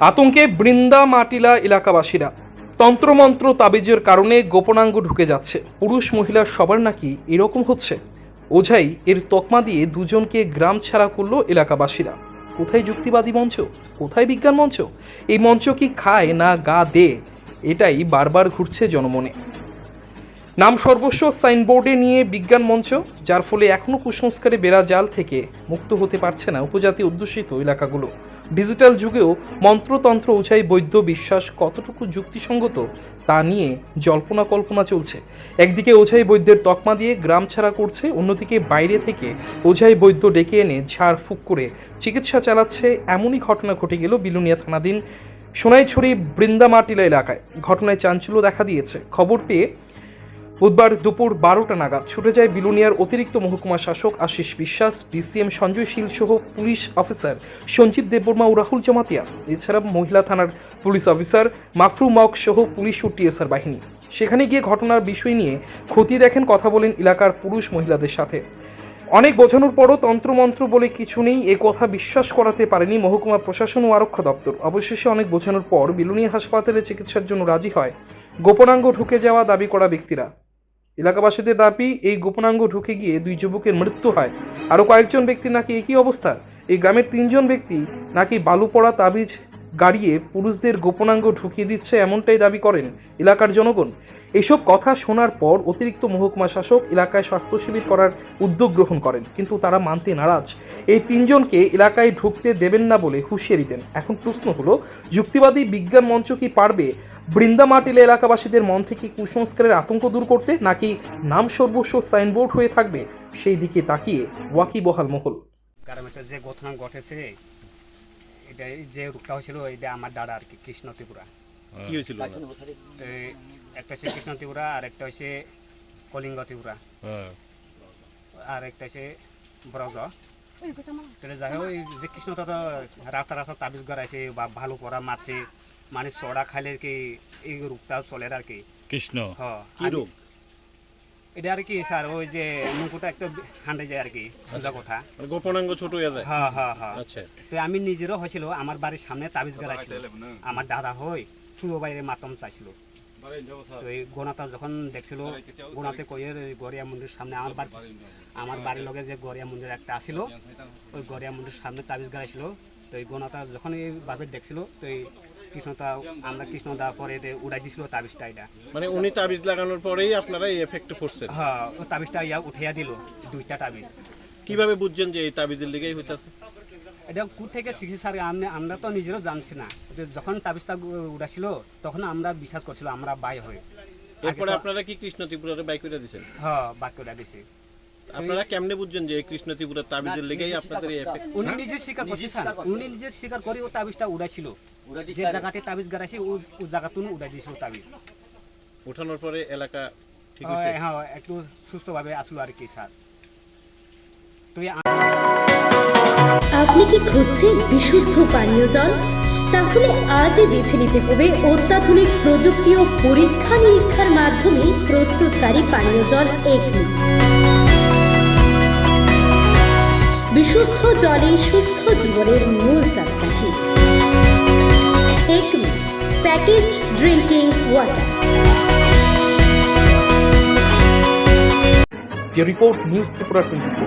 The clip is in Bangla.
আতঙ্কে বৃন্দা মাটিলা এলাকাবাসীরা তন্ত্রমন্ত্র তাবিজের কারণে গোপনাঙ্গ ঢুকে যাচ্ছে। পুরুষ মহিলা সবার নাকি এরকম হচ্ছে? ওঝাই এর তকমা দিয়ে দুজনকে গ্রাম ছাড়া করল এলাকাবাসীরা। কোথায় যুক্তিবাদী মঞ্চ? কোথায় বিজ্ঞান মঞ্চ? এই মঞ্চ কি খায় না গা দে? এটাই বারবার ঘুরছে জনমনে। নাম সর্বস্ব সাইনবোর্ডে নিয়ে বিজ্ঞান মঞ্চ, যার ফলে এখনও কুসংস্কারে বেড়া জাল থেকে মুক্ত হতে পারছে না উপজাতি অধ্যুষিত এলাকাগুলো। ডিজিটাল যুগেও মন্ত্রতন্ত্র ওঝাই বৈদ্য বিশ্বাস কতটুকু যুক্তিসঙ্গত তা নিয়ে জল্পনা কল্পনা চলছে। একদিকে ওঝাই বৈদ্যের তকমা দিয়ে গ্রাম ছাড়া করছে, অন্যদিকে বাইরে থেকে ওঝাই বৈদ্য ডেকে এনে ঝাড় ফুক করে চিকিৎসা চালাচ্ছে। এমনই ঘটনা ঘটে গেল বিলুনিয়া থানাধীন সোনাইছড়ি বৃন্দামাটিলা এলাকায়। ঘটনায় চাঞ্চল্য দেখা দিয়েছে। খবর পেয়ে বুধবার দুপুর বারোটা নাগাদ ছুটে যায় বিলুনিয়ার অতিরিক্ত মহকুমা শাসক আশিস বিশ্বাস, ডিসিএম সঞ্জয় শীল সহ পুলিশ অফিসার সঞ্জিত দেববর্মা ও রাহুল জমাতিয়া। এছাড়া মহিলা থানার পুলিশ অফিসার মাফরু মক সহ পুলিশ ও টিএসআর বাহিনী। সেখানে গিয়ে ঘটনার বিষয় নিয়ে খতিয়ে দেখেন কথা বলেন এলাকার পুরুষ মহিলাদের সাথে। অনেক বোঝানোর পরও তন্ত্রমন্ত্র বলে কিছু নেই, এ কথা বিশ্বাস করাতে পারেনি মহকুমা প্রশাসন ও আরক্ষা দপ্তর। অবশেষে অনেক বোঝানোর পর বিলুনিয়া হাসপাতালে চিকিৎসার জন্য রাজি হয়। গোপনাঙ্গ ঢুকে যাওয়া দাবি করা ব্যক্তিরা। এলাকাবাসীদের দাবি, এই গোপনাঙ্গ ঢুকে গিয়ে দুই যুবকের মৃত্যু হয়। আরও কয়েকজন ব্যক্তি নাকি একই অবস্থা। এই গ্রামের তিনজন ব্যক্তি নাকি বালু পড়া তাবিজ গাড়িয়ে পুরুষদের গোপনাঙ্গ ঢুকিয়ে দিচ্ছে এমনটাই দাবি করেন এলাকার জনগণ। এসব কথা শোনার পর অতিরিক্ত মহকুমা শাসক এলাকায় স্বাস্থ্য শিবির করার উদ্যোগ গ্রহণ করেন, কিন্তু তারা মানতে নারাজ। এই তিনজনকে এলাকায় ঢুকতে দেবেন না বলে হুঁশিয়ারি দেন। এখন প্রশ্ন হলো, যুক্তিবাদী বিজ্ঞান মঞ্চ কি পারবে বৃন্দামাটিলা এলাকাবাসীদের মন থেকে কুসংস্কারের আতঙ্ক দূর করতে, নাকি নাম সর্বস্ব সাইনবোর্ড হয়ে থাকবে? সেই দিকে তাকিয়ে ওয়াকিবহাল মহল। যে ঘটনা ঘটেছে এটা এই যে রূপটা হয়েছিল এটা আমার দাদা আর কি কৃষ্ণ ত্রিপুরা। কি হয়েছিল একটা হচ্ছে কৃষ্ণ ত্রিপুরা আর একটা হচ্ছে কলিঙ্গ ত্রিপুরা। হ্যাঁ। আর একটা হচ্ছে ব্রজ। তাহলে যাই হোক এই যে কৃষ্ণটা তো রাস্তা রাস্তা তাবিজ গড়াইছে বা ভালো পড়া মারছে মানে চড়া খাইলে কি এই রূপটা চলে আর কি? কৃষ্ণ? হ্যাঁ কি রোগ এটা আর কি স্যার ওই যে মুকুটা একটা হান্ডে যায় আর কি সোজা কথা। মানে গোপনাঙ্গ ছোট হয়ে যায়। হ্যাঁ হ্যাঁ হ্যাঁ। আচ্ছা। তো আমি নিজেরও হয়েছিল আমার বাড়ির সামনে তাবিজ গাড়াইছিল। আমার দাদা হই শুধু বাইরে মাতম চাইছিল। তো এই গোনাটা যখন দেখছিল গোনাতে কইয়ের ওই গড়িয়া মন্দির সামনে আমার বাড়ি আমার বাড়ির লগে যে গড়িয়া মন্দির একটা আসিল ওই গড়িয়া মন্দির সামনে তাবিজ গাড়াইছিল। তো এই গোনাটা যখন এইভাবে দেখছিল তো এই কৃষ্ণটা আমরা কৃষ্ণদা পরে এতে উড়াই দিছিল তাবিজটা এটা। মানে উনি তাবিজ লাগানোর পরেই আপনারা এই এফেক্টে পড়ছেন হ্যাঁ ও তাবিজটা ইয়া উঠাইয়া দিল দুইটা তাবিজ। কীভাবে বুঝছেন যে এই তাবিজের লিগেই হইতাছে? এটা কু থেকে শিখছি স্যার আমরা আমরা তো নিজেরও জানছি না। যখন তাবিজটা উড়াছিল তখন আমরা বিশ্বাস করছিল আমরা বাই হয়ে এরপরে আপনারা কি কৃষ্ণ ত্রিপুরারে বাই করে দিয়েছেন হ্যাঁ বাক্যটা দিছি। আপনারা কেমনে বুঝছেন যে কৃষ্ণ ত্রিপুরার তাবিজের লিগেই আপনাদের উনি নিজে স্বীকার করছে স্যার। উনি নিজে স্বীকার করে ও তাবিজটা উড়াইছিল। যে জায়গাতে তাবিজ গাড়াইছে ও জায়গাতুন উড়াই দিয়েছিল তাবিজ। উঠানোর পরে এলাকা ঠিক হয়েছে? হ্যাঁ হ্যাঁ একটু সুস্থভাবে আসলো আর কি স্যার। তো আপনি কি খুঁজছেন বিশুদ্ধ পানীয় জল? তাহলে আজই বেছে নিতে হবে অত্যাধুনিক প্রযুক্তি ও পরীক্ষা নিরীক্ষার মাধ্যমে প্রস্তুতকারী পানীয় জল একমি বিশুদ্ধ জলে সুস্থ জীবনের মূল চাকাঠি। Package drinking water. Report news Tripura twenty